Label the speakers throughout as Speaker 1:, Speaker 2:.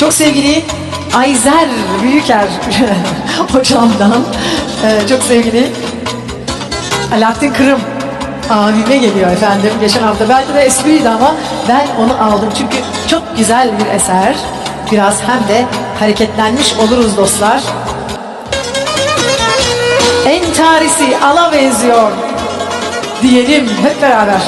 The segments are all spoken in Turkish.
Speaker 1: Çok sevgili Ayzer Büyüker hocamdan e, çok sevgili Alaaddin Kırım abime geliyor efendim. Geçen hafta belki de espriydi ama ben onu aldım. Çünkü çok güzel bir eser. Biraz hem de hareketlenmiş oluruz dostlar. En tarisi ala benziyor diyelim hep beraber.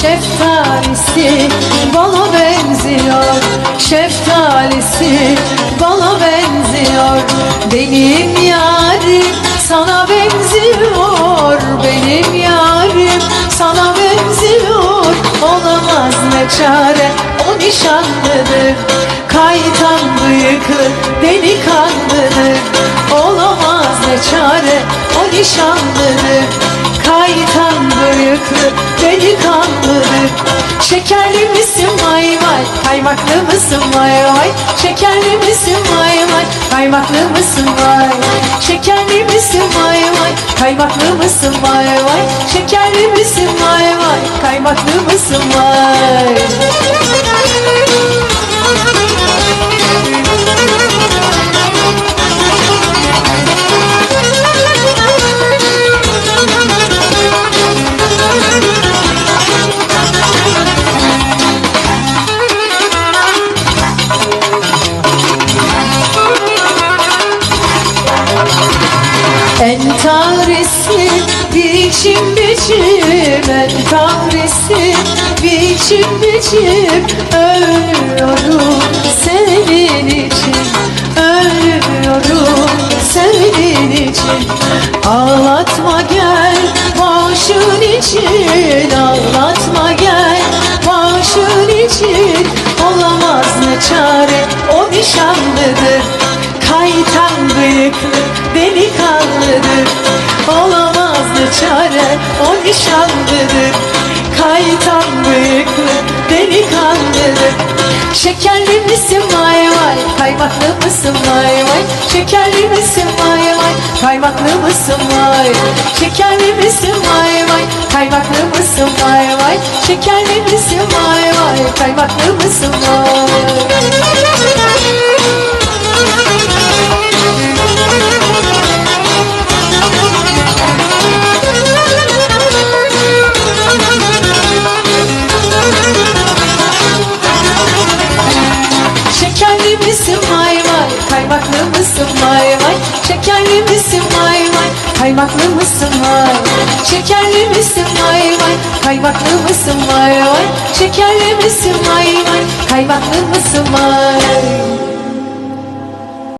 Speaker 1: Şeftalisi bala benziyor. Şeftalisi bala benziyor. Benim yarim sana benziyor. Benim yarim sana benziyor. Olamaz ne çare o nişanlıdır. Kaytan bıyıklı delikanlıdır. Olamaz ne çare o nişanlıdır. Kaytan bıyıklı delikanlıdır Şekerli misin? Vay vay. Kaymaklı mısın? Vay vay. Şekerli misin? Vay vay. Kaymaklı mısın? Vay vay. Şekerli misin? Vay vay. Kaymaklı mısın? Vay vay. Şekerli misin? Vay vay. Kaymaklı mısın? Vay biçim biçim En tarisi biçim biçim Ölüyorum senin için Ölüyorum senin için. Ağlatma gel başın için Ağlatma gel başın için. Olamaz ne çare o nişanlıdır. Kaytan bıyıklı delikanlıdır o nişanlıdır Kaytan bıyıklı delikanlıdır Şekerli misin? Vay vay. Kaymaklı mısın? Vay vay. Şekerli misin? Vay vay. Kaymaklı mısın? Vay. Şekerli misin? Vay vay. Kaymaklı mısın? Vay vay. Şekerli misin? Vay vay. Kaymaklı mısın? Vay Şekerli misin? Vay vay. Kaymaklı mısın? Vay. Şekerli misin? Vay vay. Kaymaklı mısın? Vay vay. Şekerli misin? Vay vay. Kaymaklı mısın? Vay